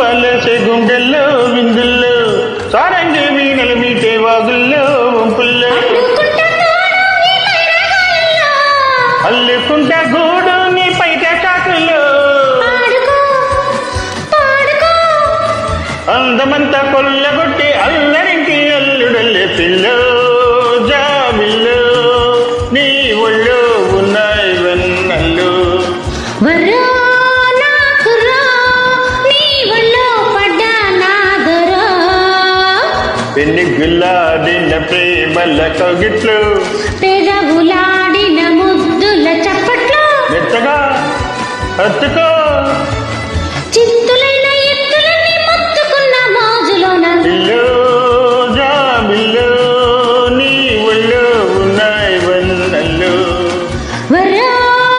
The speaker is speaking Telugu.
పలసే గుండెల్లో విందుల్లో సారంగి వీణలు మీటే వాగుల్లో వంపుల్లో. అల్లుకుంట గూడు నీ పైట కాకుల్లో. అందమంతా కొల్లగొట్టి అల్లరికి అల్లుడల్లే పిల్లో జాబిల్లో నీ ఒళ్ళో పెళ్ళి గుల్లాడిన ప్రేమల కగిట్లు. పెదవులాడిన ముద్దుల చప్పట్లు. మెత్తగా అత్తుకో చింత